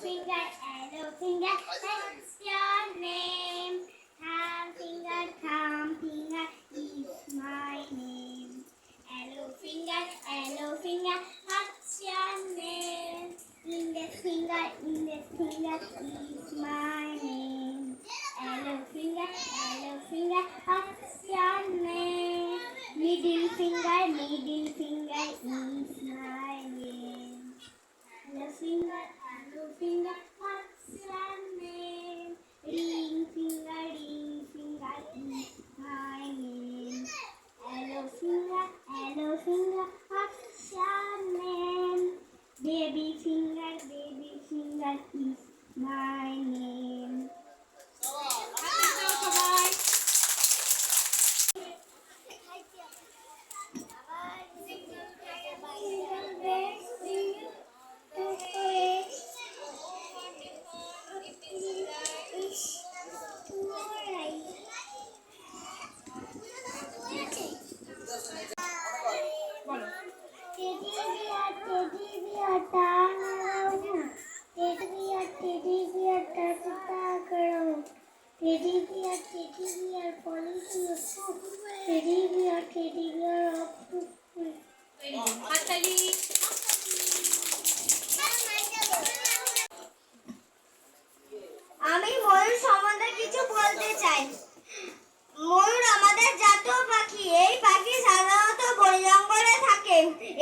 finger, hello finger.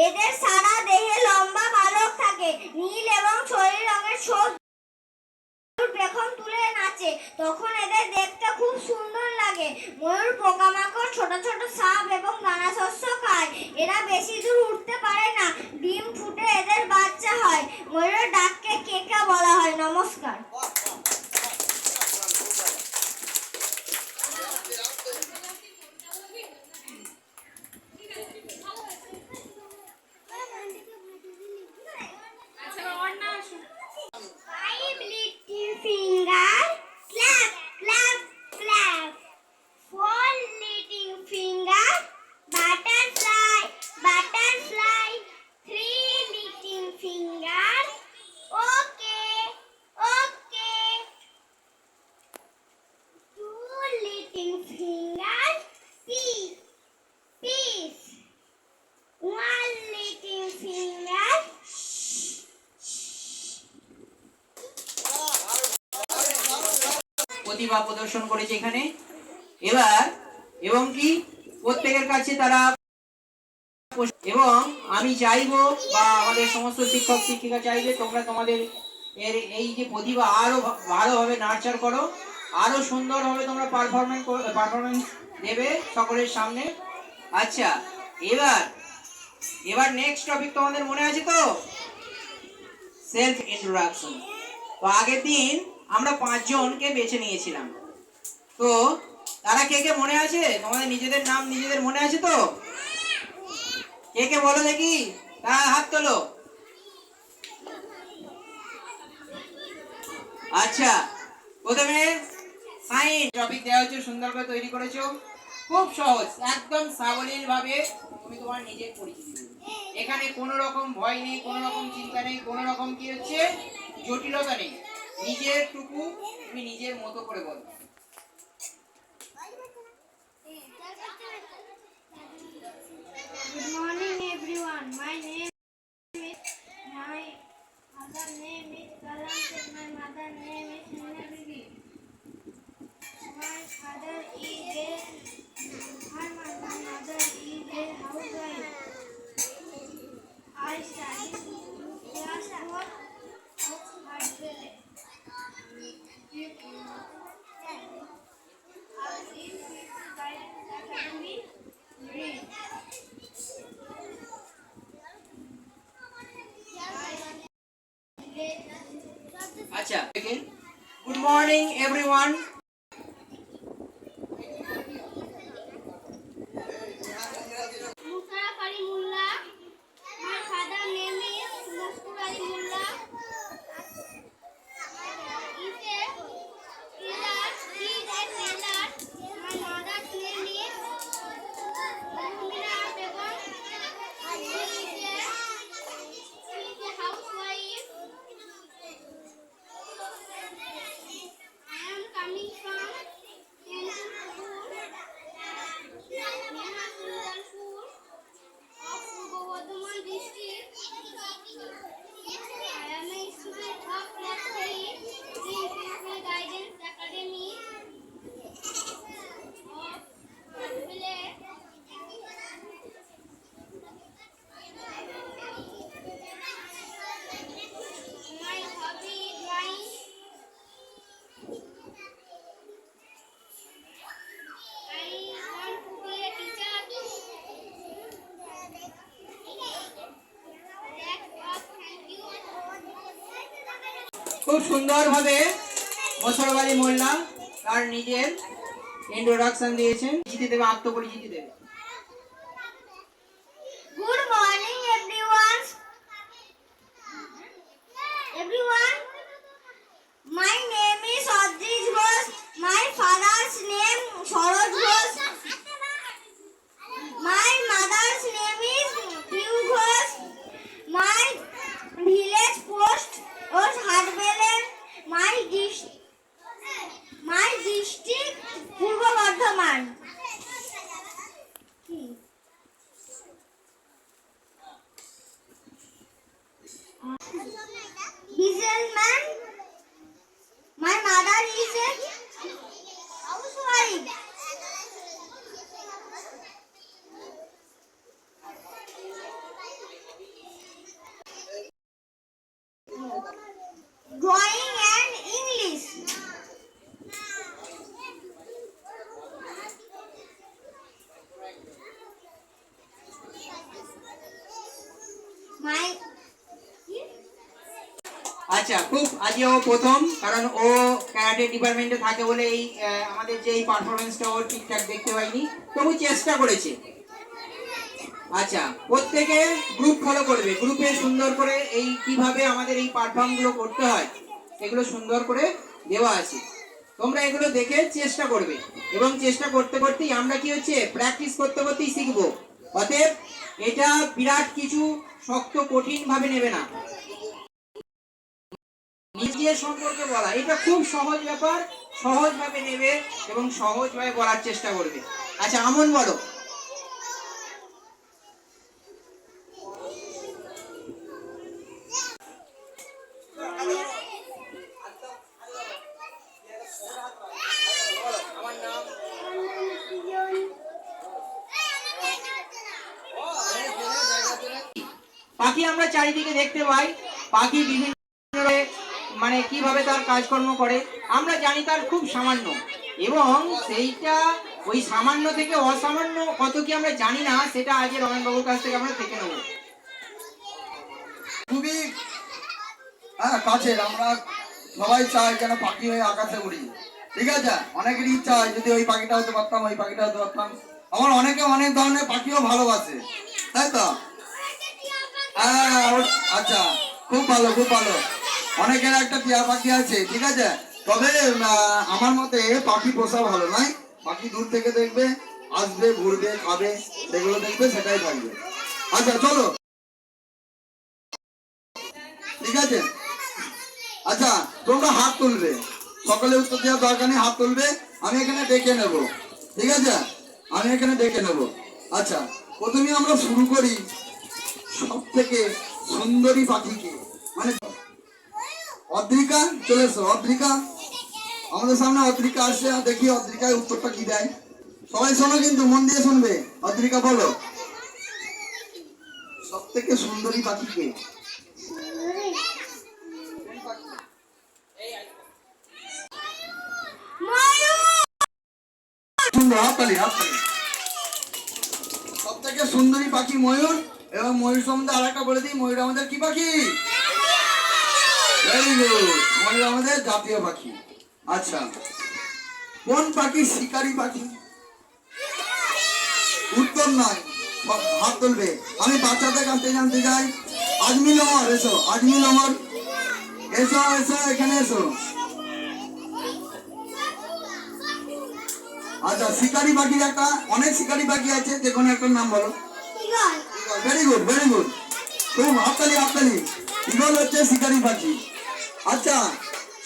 এদের সারা দেহে লম্বা পালক থাকে। নীল এবং শরীর রঙের ময়ূর পেখম তুলে নাচে। তখন এদের দেখতে খুব সুন্দর লাগে। ময়ূর পোকামাকড়, ছোট ছোট সাপ এবং দানা শস্য খায়। এরা বেশি দূর উঠতে পারে না। ডিম ফুটে এদের বাচ্চা হয়। ময়ূরের ডাককে কেকা বলা হয়? নমস্কার। প্রতিভা প্রদর্শন করেছে এখানে। এবার, এবং কি, প্রত্যেকের কাছে তারা এবং আমি চাইব, বা আমাদের সমস্ত শিক্ষক, শিক্ষিকা চাইবে, তোমরা তোমাদের এর এই যে প্রতিভা আরও ভালোভাবে নার্চার করো। আরও সুন্দরভাবে তোমরা পারফরমেন্স পারফরমেন্স দেবে সকলের সামনে। আচ্ছা এবার এবার নেক্সট টপিক তোমাদের মনে আছে তো? সেলফ ইন্ট্রোডাকশন তো আগের দিন আমরা পাঁচজনকে বেছে নিয়েছিলাম। তো তারা কে কে মনে আছে? তোমাদের নিজেদের নাম নিজেদের মনে আছে তো? কে কে বলো দেখি? তারা হাত তোলো? আচ্ছা প্রথমে সাইন। টপিক দেওয়া হচ্ছে সুন্দর করে তৈরি করেছ। খুব সহজ, একদম সাবলীল ভাবে তুমি তোমার নিজের পরিচিতি এখানে কোনো রকম ভয় নেই, কোনো রকম চিন্তা নেই, কোনো রকম কি হচ্ছে? জটিলতা নেই। নিজের টুকু তুমি নিজের মতো করে বলো। গুড মর্নিং খুব সুন্দরভাবে বছরবাড়ি মোল্লা তার নিজের ইন্ট্রোডাকশন দিয়েছেন। জিতে দেবে আত্মপরিচিতি খুব আজকে ও প্রথম, কারণ ও ক্যারাটে ডিপার্টমেন্টে থাকে বলে এই আমাদের যে এই পারফরমেন্সটা ও ঠিকঠাক দেখতে পাইনি। তবু চেষ্টা করেছে। আচ্ছা প্রত্যেকে গ্রুপ ফলো করবে। গ্রুপে সুন্দর করে এই কীভাবে আমাদের এই পারফর্মগুলো করতে হয়, এগুলো সুন্দর করে দেওয়া আছে। তোমরা এগুলো দেখে চেষ্টা করবে। এবং চেষ্টা করতে করতেই আমরা কি হচ্ছে প্র্যাকটিস করতে করতেই শিখব। অতএব এটা বিরাট কিছু শক্ত কঠিন ভাবে নেবে না। নিজের সম্পর্কে বলা। এটা খুব সহজ ব্যাপার, সহজভাবে নেবে এবং সহজভাবে বলার চেষ্টা করবে। আচ্ছা আমন বলো। পাখি আমরা চারিদিকে দেখতে পাই। পাখি বিভিন্ন কীভাবে তার কাজকর্ম করে, আমরা জানি তার খুব সামান্য। এবং সেইটা ওই সামান্য থেকে অসামান্য কত কি আমরা জানি না, সেটা আজকে রমেন বাবুর কাছ থেকে আমরা দেখে নেব। খুবই হ্যাঁ কাছের, আমরা সবাই চাই যেন পাখি হয়ে আকাশে উড়ি। ঠিক আছে? অনেকেরই ইচ্ছা হয়, যদি ওই পাখিটা হতে পারতাম, ওই পাখিটা হতে পারতাম। আমার অনেকে অনেক ধরনের পাখিও ভালোবাসে। তাই তো? হ্যাঁ আচ্ছা খুব ভালো খুব ভালো। অনেকের একটা টিয়া পাখি আছে, ঠিক আছে? তবে আমার মতে পাখি পোষা ভালো নয়। পাখি দূর থেকে দেখবে, আসবে, ঘুরবে, খাবে সেগুলো দেখবে সেটাই থাকবে আচ্ছা চলো। ঠিক আছে? আচ্ছা তোমরা হাত তুলবে। সকলে উত্তর দেওয়ার দরকার নেই, হাত তুলবে। আমি এখানে ডেকে নেব। ঠিক আছে? আমি এখানে ডেকে নেব। আচ্ছা প্রথমে আমরা শুরু করি সব থেকে সুন্দরী পাখিকে। মানে অদ্রিকা চলে এসো অদ্রিকা আমাদের সামনে অদ্রিকা আসছে দেখি অদ্রিকায় উত্তরটা কি দেয়। সবাই শোনো কিন্তু, মন দিয়ে শুনবে। অদ্রিকা বলো। সব থেকে সুন্দরী হাততালি হাততালি। সব থেকে সুন্দরী পাখি ময়ূর এবং ময়ূর সম্বন্ধে আর একটা বলে দিই, ময়ূর আমাদের কি পাখি? ভেরি গুড ময়ূর আমাদের জাতীয় পাখি। আচ্ছা। কোন পাখি শিকারী পাখি? উত্তর নয় হাত তুলবে। আমি বাচ্চাদের কাছ থেকে জানতে চাই। আজমিল অমর এসো আজমিল অমর এসো এসো এখানে এসো। আচ্ছা শিকারি পাখির একটা অনেক শিকারি পাখি আছে যে কোনো একটা নাম বলো. ভেরি গুড ভেরি গুড খুব হাততালি হাততালি। ইগল হচ্ছে শিকারি পাখি। আচ্ছা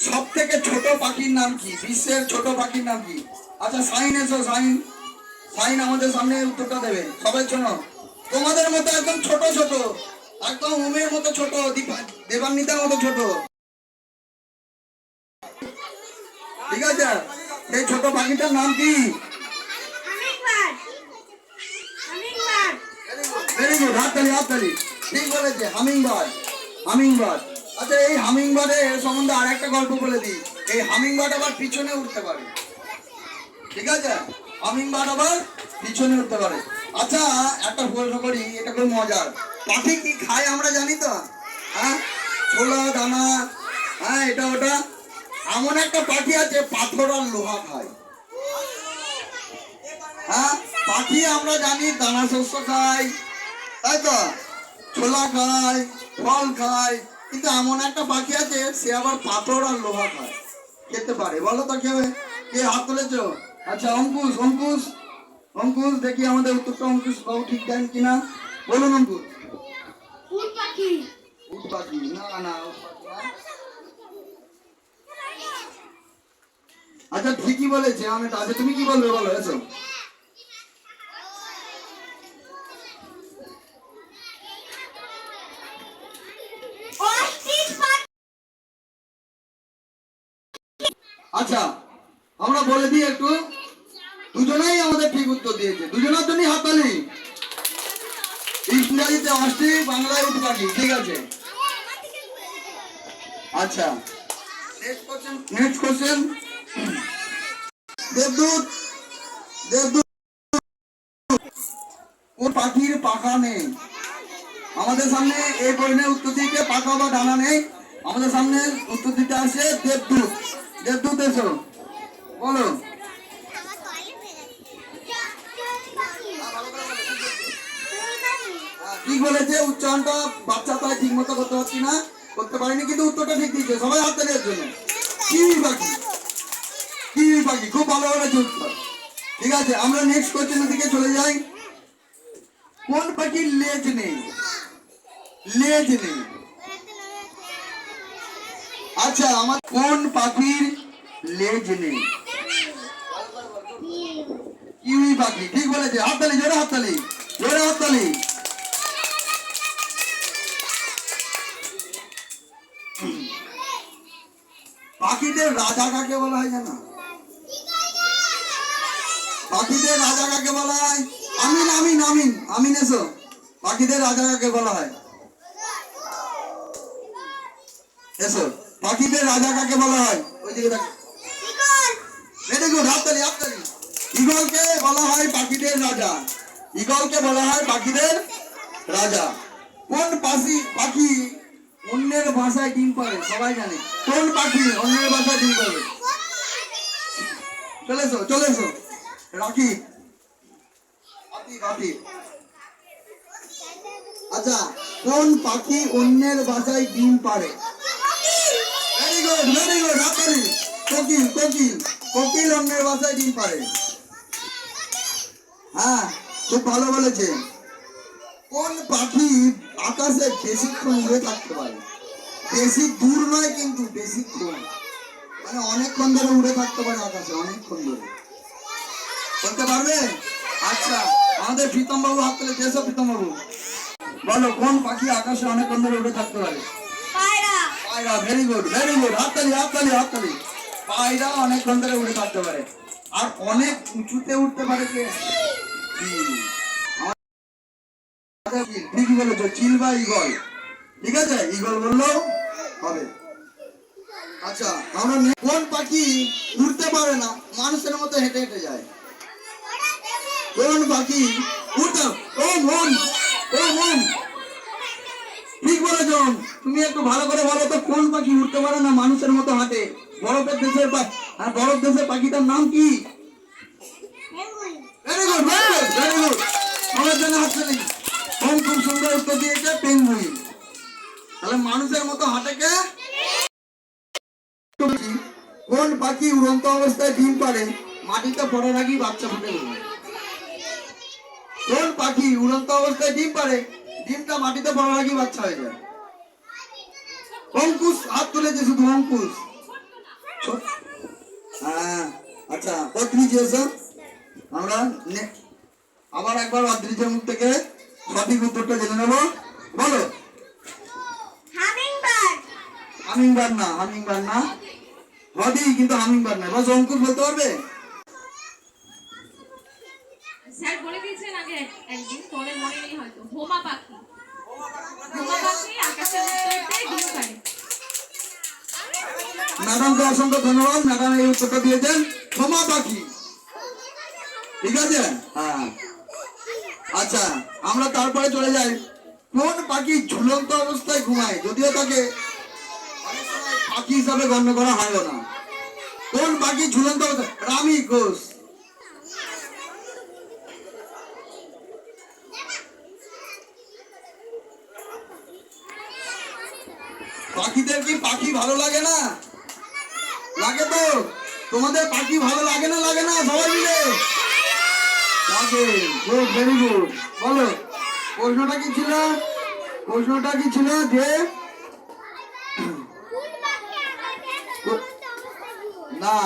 সব থেকে ছোট পাখির নাম কি? বিশ্বের ছোট পাখির নাম কি? আচ্ছা সাইন এসো সাইন। সাইন আমাদের সামনে উত্তরটা দেবে। সবাই শোনো। তোমাদের মতো একদম ছোট ছোট একদম উমের মতো ছোট দেবান্বিতার মতো ছোট। ঠিক আছে? এই ছোট পাখিটার নাম কি. ভেরি গুড হাততালি হাততালি। ঠিক বলেছে হামিং বার্ড হামিং বার্ড আচ্ছা এই হামিংবার্ডের সম্বন্ধে আর একটা গল্প বলে দিই। এই হামিং বার্ড আবার পিছনে উঠতে পারে। ঠিক আছে? হামিং বার্ড আবার পিছনে উঠতে পারে। আচ্ছা একটা প্রশ্ন করি এটা খুব মজার। পাখি কি খায় আমরা জানি তো? হ্যাঁ? ছোলা, দানা হ্যাঁ এটা, ওটা। এমন একটা পাখি আছে, পাথর আর লোহা খায়। হ্যাঁ? পাখি আমরা জানি দানা শস্য খায়, তাই তো? ছোলা খায় ফল খায় কিন্তু এমন একটা পাখি আছে সে আবার পাথর আর লোহা খায়। খেতে পারে বলো তো কেউ? কে হাত তুলেছ? আচ্ছা অঙ্কুশ অঙ্কুশ। অঙ্কুশ দেখি আমাদের উত্তরটা অঙ্কুশ বাবু ঠিক দেন কিনা? বলুন অঙ্কুশ। উট পাখি। উট পাখি না না উট পাখি না। আচ্ছা ঠিকই বলেছে আমি আচ্ছা তুমি কি বলবে বলো এসো অস্ট্রিচ পাখি আচ্ছা আমরা বলে দিই একটু। দুজনেই আমাদের ঠিক উত্তর দিয়েছে। দুজনের জন্যই হাততালি। ইংরাজিতে অষ্টি বাংলায় উট পাখি ঠিক আছে। আচ্ছা। নেক্সট কোশ্চেন দেবদূত দেবদূত। কোন পাখির পাখা নেই? আমাদের সামনে এই প্রশ্নের উত্তর দিতে পাখা বা ডানা নেই। আমাদের সামনে উত্তর দিতে আসে দেবদূত। দেবদূত, এসো। বলো। ঠিক বলেছে, উচ্চারণটা বাচ্চা তাই ঠিক মতো করতে পারছি না। করতে পারিনি, কিন্তু উত্তরটা ঠিক দিয়েছে। সবাই হাত তালির জন্য কিউই পাখি কিউই পাখি খুব ভালো বলেছে উত্তর ঠিক আছে, আমরা নেক্সট কোশ্চেনের দিকে চলে যাই। কোন পাখির লেজ নেই? লেজ নেই। আচ্ছা আমার কোন পাখির লেজ নেই? কিউই পাখি, ঠিক বলেছে। হাততালি, জোরে হাততালি জোরে হাততালি। পাখিদের রাজা কাকে বলা হয় জানো? পাখিদের রাজা কাকে বলা হয়? আমিন আমিন আমিন আমিন এসো। পাখিদের রাজা কাকে বলা হয়? এসো। পাখিদের রাজা কাকে বলা হয়? ওই দিকে ভেরি গুড হাততালি হাততালি ইগলকে বলা হয় পাখিদের রাজা। ইগলকে বলা হয় পাখিদের রাজা। কোন পাখি পাখি অন্যের ভাষায় ডিম পারে সবাই জানে। কোন পাখি অন্যের ভাষায় ডিম পারে চলে এসো চলে এসো। রাখি। রাখি রাখি। আচ্ছা কোন পাখি অন্যের ভাষায় ডিম পারে গুড ভেরি গুড কোকিল কোকিল কোকিল অন্যের ভাষায় ডিম পারে হ্যাঁ খুব ভালো বলেছে। কোন পাখি আকাশে বেশিক্ষণ উড়ে থাকতে পারে? বেশি দূর নয় কিন্তু বেশিক্ষণ। মানে অনেকক্ষণ ধরে উড়ে থাকতে পারে আকাশে, অনেকক্ষণ ধরে। বলতে পারবে? আচ্ছা আমাদের প্রীতম বাবু হাত তুলে যেসব প্রীতম বাবু বলো, কোন পাখি আকাশে অনেকক্ষণ ধরে উড়ে থাকতে পারে? পায়রা ভেরি গুড ভেরি গুড হাততালি হাততালি হাততালি। পায়রা অনেকক্ষণ ধরে উড়ে থাকতে পারে। আর অনেক উঁচুতে উঠতে পারে বলেছ? চিল বা ইগল। ঠিক আছে? ইগল হবে। আচ্ছা আমরা কোন পাখি পারে না, মানুষের মতো হেঁটে হেঁটে যায়। কোন পাখি উড়তে ও মন তুমি একটু ভালো করে বলো তো কোন পাখি উঠতে পারে না মানুষের মতো হাঁটে? বরফের দেশের আর বরফ দেশের পাখিটার নাম কি? ভেরি গুড ভেরি গুড আমার জন্য হাতছে নেই কম খুব সুন্দর উত্তর দিয়েছে? পেঙ্গুইন। তাহলে মানুষের মতো হাঁটে কোন পাখি উড়ন্ত অবস্থায় ডিম পারে মাটিতে পড়ার আগেই বাচ্চা ফুটে কোন পাখি উড়ন্ত অবস্থায় ডিম পারে ডিমটা মাটিতে পড়ার আগেই বাচ্চা হয়ে যায়? অঙ্কুশ হাত তুলেছে শুধু অঙ্কুশ। হ্যাঁ আচ্ছা অদ্রিজ এসো। আমরা আবার একবার অদ্রিজের মুখ থেকে সঠিক উত্তরটা জেনে নেব। বলো। হামিংবার না হামিংবার না। হদি কিন্তু হামিংবার না। বস অঙ্কুশ বলতে পারবে স্যার বলে দিয়েছেন আগে এক- একদিন তোমাদের মনে নেই হয়তো হোমা পাখি হোমা পাখি আকাশের উত্তরতে ডিম পারে ম্যাডামকে অসংখ্য ধন্যবাদ। ম্যাডাম এই উত্তরটা দিয়েছেন ক্ষমা পাখি ঠিক আছে? হ্যাঁ। আচ্ছা আমরা তারপরে চলে যাই। কোন পাখি ঝুলন্ত অবস্থায় ঘুমায়? যদিও তাকে পাখি হিসাবে গণ্য করা হয় না। কোন পাখি ঝুলন্ত অবস্থায়? রামি ঘোষ। পাখিদের কি পাখি ভালো লাগে না? লাগে তো? তোমাদের পাখি ভালো লাগে না লাগে না? সবাই মিলে। লাগে। Good very good. বলো প্রশ্নটা কি ছিল? প্রশ্নটা কি ছিল যে না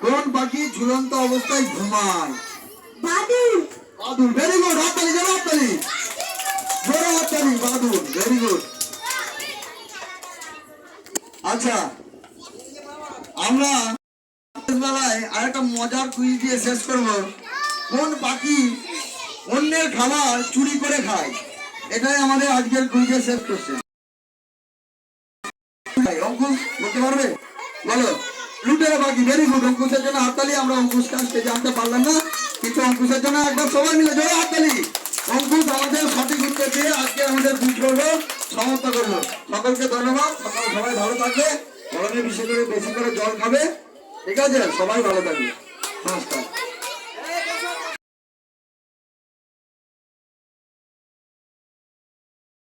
কোন পাখি ঝুলন্ত অবস্থায় ঘুমায়? বাদুর বাদুর ভেরি গুড হাততালি জোরে হাততালি। জোরে হাততালি বাদুর ভেরি গুড। আচ্ছা আমরা বেলায় আরেকটা মজার কুইজ দিয়ে শেষ করব। কোন পাখি অন্যের খাবার চুরি করে খায়? এটাই আমাদের আজকের কুইজের শেষ কোশ্চেন অঙ্কুশ, বলতে পারবে? বলো। লুটেরা পাখি ভেরি গুড অঙ্কুশের জন্য হাততালি, আমরা অঙ্কুশকে স্টেজে আনতে পারলাম না। কিন্তু অঙ্কুশের জন্য একবার সবাই মিলে জোরে হাততালি। অঙ্কুশ আমাদের সঠিক উত্তর দিয়ে আজকে আমাদের করব সমাপ্ত করব সকলকে ধন্যবাদ। সবাই ভালো থাকবে। গরমে বেশি করে বেশি করে জল খাবে। ঠিক আছে? সবাই ভালো থাকবে। নমস্কার।